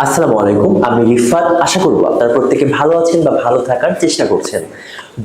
আসসালামু আলাইকুম, আমি রিফাত। আশা করব আপনারা প্রত্যেকে ভালো আছেন বা ভালো থাকার চেষ্টা করছেন।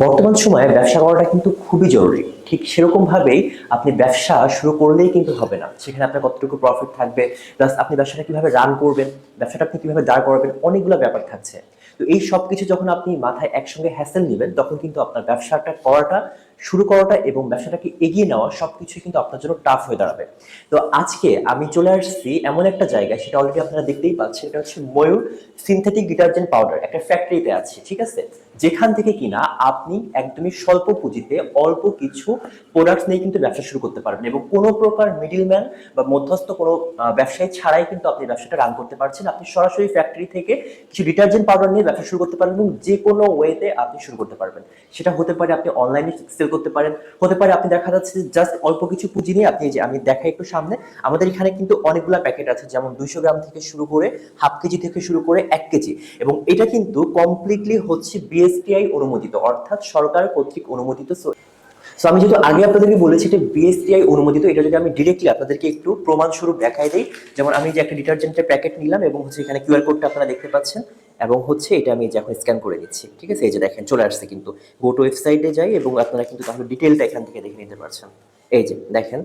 বর্তমান সময়ে ব্যবসা করাটা কিন্তু খুবই জরুরি। ঠিক সেরকম ভাবেই আপনি ব্যবসা শুরু করলেই কিন্তু হবে না। সেখানে আপনার কতটুকু প্রফিট থাকবে প্লাস আপনি ব্যবসাটা কীভাবে রান করবেন, ব্যবসাটা আপনি কীভাবে দাঁড় করাবেন, অনেকগুলো ব্যাপার থাকছে। তো এই সব কিছু যখন আপনি মাথায় একসঙ্গে হ্যাসেল নেবেন, তখন কিন্তু আপনার ব্যবসাটা করাটা শুরু করাটা এবং ব্যবসাটাকে এগিয়ে নেওয়া সবকিছুই কিন্তু আপনার জন্য টাফ হয়ে দাঁড়াবে। তো আজকে আমি চলে আসছি এমন একটা জায়গায়, সেটা অলরেডি আপনারা দেখতেই পাচ্ছেন, এটা হচ্ছে ময়ূর সিনথেটিক ডিটারজেন্ট পাউডার একটা ফ্যাক্টরিতে আছে, ঠিক আছে? যেখান থেকে কিনা আপনি একদমই স্বল্প পুঁজিতে অল্প কিছু প্রোডাক্টস নিয়ে কিন্তু ব্যবসা শুরু করতে পারবেন এবং কোনো প্রকার মিডিলম্যান বা মধ্যস্থ কোনো ব্যবসায়ী ছাড়াই কিন্তু আপনি ব্যবসাটা রান করতে পারছেন। আপনি সরাসরি ফ্যাক্টরি থেকে কিছু ডিটারজেন্ট পাউডার নিয়ে ব্যবসা শুরু করতে পারবেন এবং যে কোনো ওয়েতে আপনি শুরু করতে পারবেন। সেটা হতে পারে আপনি অনলাইনে করতে পারেন। হতে পারে আপনি দেখা যাচ্ছে জাস্ট অল্প কিছু পুঁজি নিয়ে আপনি যে, আমি দেখাই একটু সামনে। আমাদের এখানে কিন্তু অনেকগুলো প্যাকেট আছে, যেমন দুইশো গ্রাম থেকে শুরু করে হাফ কেজি থেকে শুরু করে এক কেজি। এবং এটা কিন্তু কমপ্লিটলি হচ্ছে বিএসটিআই অনুমোদিত, অর্থাৎ সরকার কর্তৃক অনুমোদিত। সো আমি যেহেতু আগে আপনাদেরকে বলেছি যে বিএসটিআই অনুমোদিত, এটা যদি আমি ডিরেক্টলি আপনাদেরকে একটু প্রমাণ স্বরূপ দেখাই দিই। যেমন আমি যে একটা ডিটারজেন্টের প্যাকেট নিলাম এবং হচ্ছে এখানে কিউআর কোডটা আপনারা দেখতে পাচ্ছেন। এবং হচ্ছে এটা আমি যে এখন স্ক্যান করে দিচ্ছি ঠিক আছে? এই যে দেখেন, চলে আসছে কিন্তু। গোটো ওয়েবসাইটে যাই এবং আপনারা কিন্তু তাহলে ডিটেলটা এখান থেকে দেখে নিতে পারছেন। এই যে, দেখেন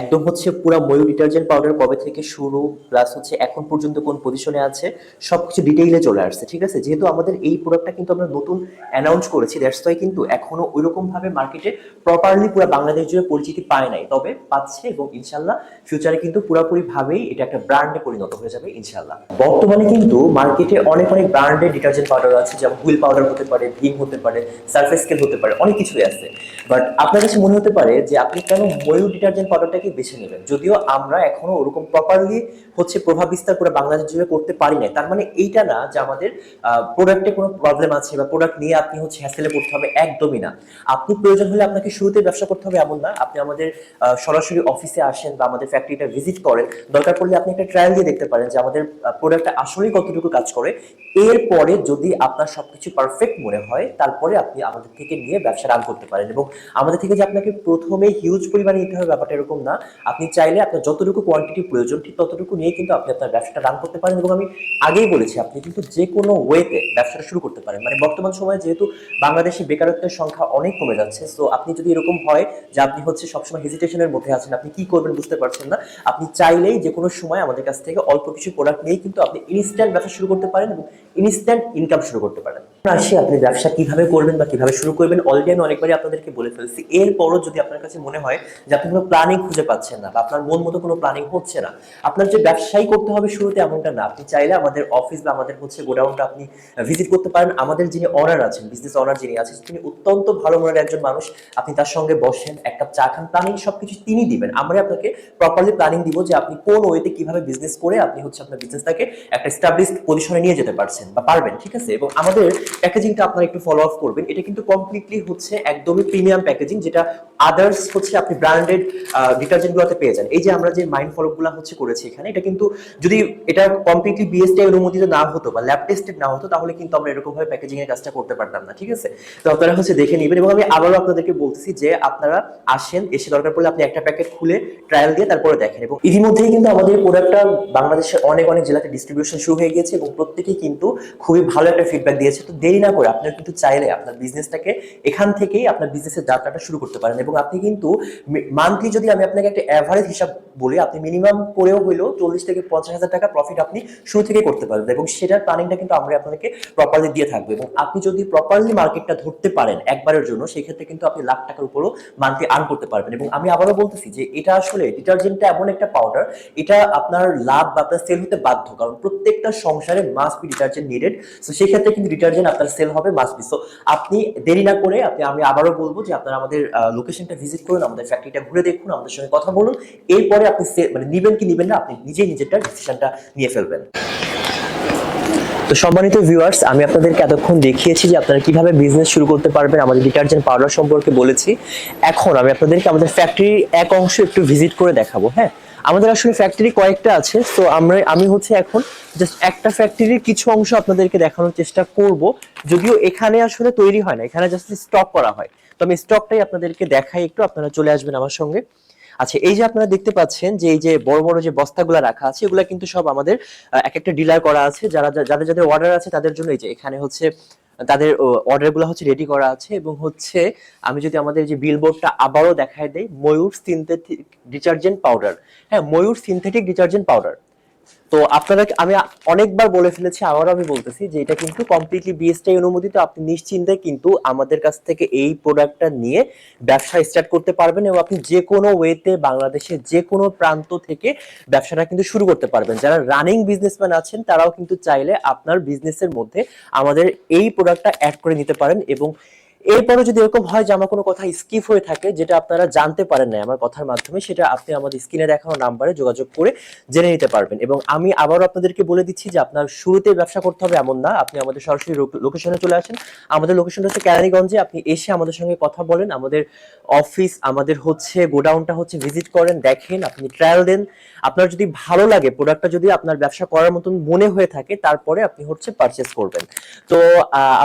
একদম হচ্ছে পুরো ময়ূর ডিটারজেন্ট পাউডার কবে থেকে শুরু প্লাস হচ্ছে এখন পর্যন্ত কোন পজিশনে আছে, সবকিছু ডিটেইলে চলে আসছে, ঠিক আছে? যেহেতু আমাদের এই প্রোডাক্টটা কিন্তু আমরা নতুন অ্যানাউন্স করেছি দ্যাটস ওয়াই কিন্তু এখনও ওইরকম ভাবে মার্কেটে প্রপারলি পুরো বাংলাদেশ জুড়ে পরিচিতি পায় নাই। তবে পাচ্ছে এবং ইনশাল্লাহ ফিউচারে কিন্তু পুরোপুরি ভাবেই এটা একটা ব্র্যান্ডে পরিণত হয়ে যাবে, ইনশাল্লাহ। বর্তমানে কিন্তু মার্কেটে অনেক অনেক ব্র্যান্ডের ডিটারজেন্ট পাউডার আছে, যেমন হুইল পাউডার হতে পারে, ভিম হতে পারে সার্ফেস স্কেল হতে পারে, অনেক কিছুই আছে। বাট আপনার কাছে মনে হতে পারে যে আপনি কেন ময়ূর ডিটারজেন্ট পাউডারটাকে বেছে নেবেন। যদিও আমরা এখনও ওরকম প্রপারলি হচ্ছে প্রভাব বিস্তার করে বাংলাদেশ জুড়ে করতে পারি নাই। তার মানে এইটা না যে আমাদের প্রোডাক্টে কোনো প্রবলেম আছে বা প্রোডাক্ট নিয়ে আপনি হচ্ছে হ্যাসেলে পড়তে হবে একদমই না। আপনি প্রয়োজন হলে আপনাকে শুরুতে ব্যবসা করতে হবে এমন না। আপনি আমাদের সরাসরি অফিসে আসেন বা আমাদের ফ্যাক্টরিটা ভিজিট করেন। দরকার পড়লে আপনি একটা ট্রায়াল দিয়ে দেখতে পারেন যে আমাদের প্রোডাক্টটা আসলেই কতটুকু কাজ করে। এরপরে যদি আপনার সবকিছু পারফেক্ট মনে হয়, তারপরে আপনি আমাদের থেকে নিয়ে ব্যবসা রান করতে পারেন। এবং আমাদের থেকে যে আপনাকে প্রথমে হিউজ পরিমাণে নিতে হবে ব্যাপারটা এরকম না, আপনি চাইলে আপনার যতটুকু কোয়ান্টিটি প্রয়োজন, ঠিক ততটুকু নিয়ে কিন্তু আপনি আপনার ব্যবসাটা রান করতে পারেন এবং আমি আগেই বলেছি, আপনি কিন্তু যে কোনো ওয়েতে ব্যবসাটা শুরু করতে পারেন। মানে বর্তমান সময়ে যেহেতু বাংলাদেশে বেকারত্বের সংখ্যা অনেক কমে যাচ্ছে সো আপনি যদি এরকম হয় যে আপনি হচ্ছে সবসময় হেজিটেশনের মধ্যে আছেন, আপনি কি করবেন বুঝতে পারছেন না, আপনি চাইলেই যে কোনো সময় আমাদের কাছ থেকে অল্প কিছু প্রোডাক্ট নিয়ে কিন্তু আপনি ইনস্ট্যান্ট ব্যবসা শুরু করতে পারেন এবং ইনস্ট্যান্ট ইনকাম শুরু করতে পারেন। আসি আপনি ব্যবসা কীভাবে করবেন বা কীভাবে শুরু করবেন অলরেডি আমি অনেকবারই আপনাদেরকে বলে ফেলছি। এরপরও যদি আপনার কাছে মনে হয় যে আপনি কোনো প্ল্যানিং খুঁজে পাচ্ছেন না বা আপনার মন মতো কোনো প্ল্যানিং হচ্ছে না, আপনার যে ব্যবসায়ী করতে হবে শুরুতে এমনটা না। আপনি চাইলে আমাদের অফিস বা আমাদের হচ্ছে গোডাউনটা আপনি ভিজিট করতে পারেন। আমাদের যিনি অনার আছেন বিজনেস অনার যিনি আছেন, তিনি অত্যন্ত ভালো মনের একজন মানুষ। আপনি তার সঙ্গে বসেন একটা চা খান প্ল্যানিং সবকিছু তিনি দিবেন। আমরা আপনাকে প্রপারলি প্ল্যানিং দিব যে আপনি কোন ওয়েতে কীভাবে বিজনেস করে আপনি হচ্ছে আপনার বিজনেসটাকে একটা স্টাবলিশড পজিশনে নিয়ে যেতে পারছেন বা পারবেন, ঠিক আছে? এবং আমাদের প্যাকেজিংটা আপনারা একটু ফলো আপ করবেন। এটা কিন্তু কমপ্লিটলি হচ্ছে একদমই প্রিমিয়াম প্যাকেজিং যেটা আদার্স হচ্ছে আপনি ব্র্যান্ডেড ডিটারজেন্ট গুলোতে পেয়ে যান। এই যে আমরা যে মাইন্ড ফলো গুলো হচ্ছে করেছি এখানে, এটা কিন্তু যদি এটা কমপ্লিটলি অনুমোদিত না হতো বা ল্যাব টেস্টেড না হতো, তাহলে কিন্তু আমরা এরকম ভাবে প্যাকেজিং এর কাজটা করতে পারতাম না, ঠিক আছে? তো আপনারা হচ্ছে দেখে নেবেন এবং আমি আবারও আপনাদেরকে বলতেছি যে আপনারা আসেন, এসে দরকার পড়লে আপনি একটা প্যাকেট খুলে ট্রায়াল দিয়ে তারপরে দেখেন এবং ইতিমধ্যেই কিন্তু আমাদের প্রোডাক্টটা বাংলাদেশের অনেক অনেক জেলাতে ডিস্ট্রিবিউশন শুরু হয়ে গিয়েছে এবং প্রত্যেকেই কিন্তু খুবই ভালো একটা ফিডব্যাক দিয়েছে। তো দেরি না করে আপনারা কিন্তু চাইলে আপনার বিজনেসটাকে এখান থেকেই আপনার বিজনেসের যাত্রাটা শুরু করতে পারেন এবং আপনি কিন্তু মান্থলি যদি আমি আপনাকে একটা অ্যাভারেজ হিসাব বলি, আপনি মিনিমাম করেও হইলেও চল্লিশ থেকে পঞ্চাশ হাজার টাকা প্রফিট আপনি শুরু থেকে করতে পারবেন এবং সেটার প্ল্যানিংটা কিন্তু আমরা আপনাকে প্রপারলি দিয়ে থাকব এবং আপনি যদি প্রপারলি মার্কেটটা ধরতে পারেন একবারের জন্য সেই ক্ষেত্রে কিন্তু আপনি লাখ টাকার উপরও মান্থলি আর্ন করতে পারবেন এবং আমি আবারও বলতেছি যে এটা আসলে ডিটারজেন্টটা এমন একটা পাউডার এটা আপনার লাভ বা আপনার সেল হতে বাধ্য, কারণ প্রত্যেকটা সংসারে must be detergent needed so সেই ক্ষেত্রে কিন্তু ডিটারজেন্ট আপনার সেল হবে মাস্ট বি সো আপনি দেরি না করে আপনি, আমি আবারও বলব যে আপনারা আমাদের লোকেশনটা ভিজিট করুন, আমাদের ফ্যাক্টরিটা ঘুরে দেখুন, আমাদের সঙ্গে কথা বলুন। এরপরে আপনি মানে নিবেন কি নিবেন না, আপনি নিজেই নিজেরটা ডিসিশনটা নিয়ে ফেলবেন। তো সম্মানিত ভিউয়ার্স আমি আপনাদেরকে এতক্ষণ দেখিয়েছি যে আপনারা কীভাবে বিজনেস শুরু করতে পারবেন, আমাদের ডিটারজেন্ট পাউডার সম্পর্কে বলেছি। এখন আমি আপনাদেরকে আমাদের ফ্যাক্টরির এক অংশ একটু ভিজিট করে দেখাবো হ্যাঁ? আমাদের আসলে ফ্যাক্টরি কয়েকটা আছে তো আমরা, আমি হচ্ছে এখন জাস্ট একটা ফ্যাক্টরির কিছু অংশ আপনাদেরকে দেখানোর চেষ্টা করব। যদিও এখানে আসলে তৈরি হয় না, এখানে জাস্ট স্টক করা হয়। তো আমি স্টকটাই আপনাদেরকে দেখাই একটু, আপনারা চলে আসবেন আমার সঙ্গে। আচ্ছা এই যে আপনারা দেখতে পাচ্ছেন যে এই যে বড় বড় যে বস্তাগুলো রাখা আছে, এগুলো কিন্তু সব আমাদের এক একটা ডিলার করা আছে। যারা, যাদের যাদের অর্ডার আছে তাদের জন্য এই যে এখানে হচ্ছে তাদের অর্ডারগুলো হচ্ছে রেডি করা আছে এবং হচ্ছে আমি যদি আমাদের যে বিলবোর্ডটা আবারও দেখায় দেই, ময়ূর সিনথেটিক ডিটারজেন্ট পাউডার হ্যাঁ ময়ূর সিনথেটিক ডিটারজেন্ট পাউডার তো আপনারা আমি অনেকবার বলে ফেলেছি, আবারও আমি বলতেছি যে এটা কিন্তু কমপ্লিটলি বিএসটাই অনুমোদিত। আপনি নিশ্চিন্তে কিন্তু আমাদের কাছ থেকে এই প্রোডাক্টটা নিয়ে ব্যবসা স্টার্ট করতে পারবেন এবং আপনি যে কোনো ওয়েতে বাংলাদেশের যে কোনো প্রান্ত থেকে ব্যবসাটা কিন্তু শুরু করতে পারবেন। যারা রানিং বিজনেসম্যান আছেন, তারাও কিন্তু চাইলে আপনার বিজনেসের মধ্যে আমাদের এই প্রোডাক্টটা অ্যাড করে নিতে পারেন এবং এরপরে যদি এরকম হয় যে আমার কোনো কথা স্কিপ হয়ে থাকে, যেটা আপনারা জানতে পারেন না আমার কথার মাধ্যমে, সেটা আপনি আমাদের স্ক্রিনে দেখানো নাম্বারে যোগাযোগ করে জেনে নিতে পারবেন। এবং আমি আবারও আপনাদেরকে বলে দিচ্ছি যে আপনার শুরুতে ব্যবসা করতে হবে এমন না। আপনি আমাদের সরাসরি লোকেশনে চলে আসেন। আমাদের লোকেশনটা হচ্ছে ক্যারানীগঞ্জে আপনি এসে আমাদের সঙ্গে কথা বলেন। আমাদের অফিস আমাদের হচ্ছে গোডাউনটা হচ্ছে ভিজিট করেন, দেখেন, আপনি ট্রায়াল দেন। আপনার যদি ভালো লাগে প্রোডাক্টটা যদি আপনার ব্যবসা করার মতন মনে হয়ে থাকে, তারপরে আপনি হচ্ছে পারচেস করবেন। তো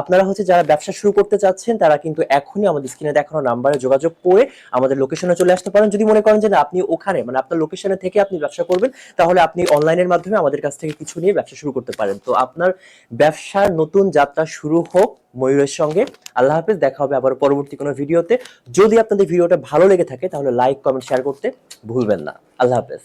আপনারা হচ্ছে যারা ব্যবসা শুরু করতে চাচ্ছেন তারা কিন্তু এখনই আমাদের স্ক্রিনে দেখানো নাম্বারে যোগাযোগ করে আমাদের লোকেশনে চলে আসতে পারেন। যদি মনে করেন যে আপনি ওখানে মানে আপনার লোকেশনে থেকে আপনি ব্যবসা করবেন, তাহলে আপনি অনলাইনের মাধ্যমে আমাদের কাছ থেকে কিছু নিয়ে ব্যবসা শুরু করতে পারেন। তো আপনার ব্যবসার নতুন যাত্রা শুরু হোক ময়ূরের সঙ্গে। আল্লাহ হাফেজ, দেখা হবে আবার পরবর্তী কোনো ভিডিওতে। যদি আপনাদের ভিডিওটা ভালো লেগে থাকে, তাহলে লাইক কমেন্ট শেয়ার করতে ভুলবেন না। আল্লাহ হাফেজ।